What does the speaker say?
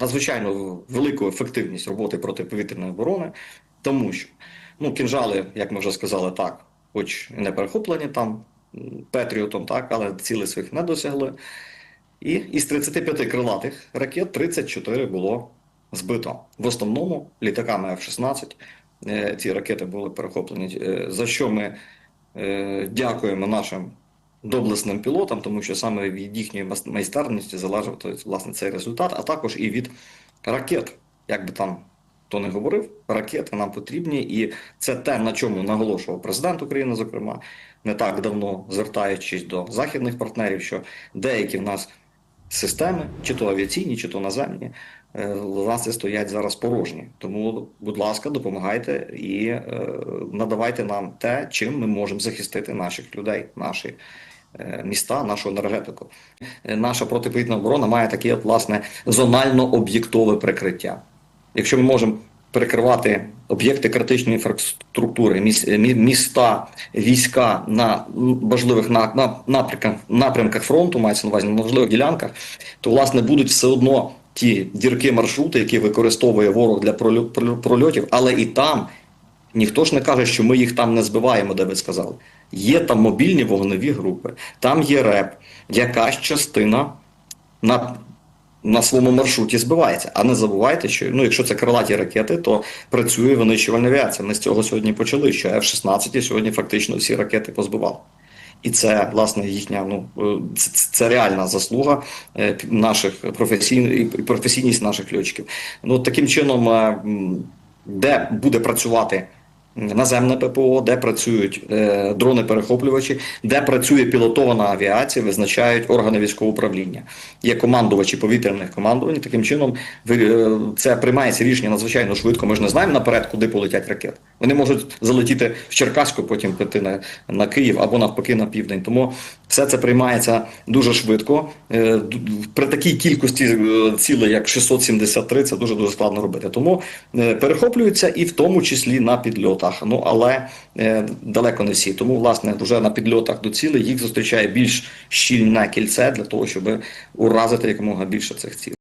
надзвичайно велику ефективність роботи протиповітряної оборони, тому що ну, кінжали, як ми вже сказали, так, хоч і не перехоплені там Петріотом, так, але цілей своїх не досягли. І із 35 крилатих ракет 34 було збито. В основному літаками F-16 е, ці ракети були перехоплені. Е, За що ми е, дякуємо нашим доблесним пілотам, тому що саме від їхньої майстерності залежить власне цей результат, а також і від ракет. Як би там хто не говорив, ракети нам потрібні, і це те, на чому наголошував президент України, зокрема, не так давно звертаючись до західних партнерів, що деякі в нас системи, чи то авіаційні, чи то наземні, е, власне стоять зараз порожні. Тому, будь ласка, допомагайте і е, надавайте нам те, чим ми можемо захистити наших людей, наші е, міста, нашу енергетику. Наша протиповітна оборона має таке, от, власне, зонально-об'єктове прикриття. Якщо ми можемо перекривати об'єкти критичної інфраструктури, міста, війська на важливих на, на, напрямках, фронту, мається на увазі на важливих ділянках, то власне будуть все одно ті дірки маршрути, які використовує ворог для прольо- прольо- прольотів, але і там ніхто ж не каже, що ми їх там не збиваємо, де ви сказали. Є там мобільні вогневі групи, там є РЕП, якась частина на, на своєму маршруті збивається. А не забувайте, що ну, якщо це крилаті ракети, то працює винищувальна авіація. Ми з цього сьогодні почали, що F-16 сьогодні фактично всі ракети позбивали. І це власне їхня ну е, це, це реальна заслуга е, наших професійних професійність наших льотчиків. Ну таким чином, е, де буде працювати наземне ППО, де працюють е, дрони-перехоплювачі, де працює пілотована авіація, визначають органи військового управління. Є командувачі повітряних командувань. Таким чином, е, це приймається рішення надзвичайно швидко. Ми ж не знаємо наперед, куди полетять ракети. Вони можуть залетіти в Черкаську, потім піти на, на Київ або навпаки на південь. Тому все це приймається дуже швидко. Е, При такій кількості е, цілей, як 673, це дуже дуже складно робити. Тому е, перехоплюються і в тому числі на підльотах. Ну але далеко не всі. Тому, власне, вже на підльотах до цілей їх зустрічає більш щільне кільце для того, щоб уразити якомога більше цих цілей.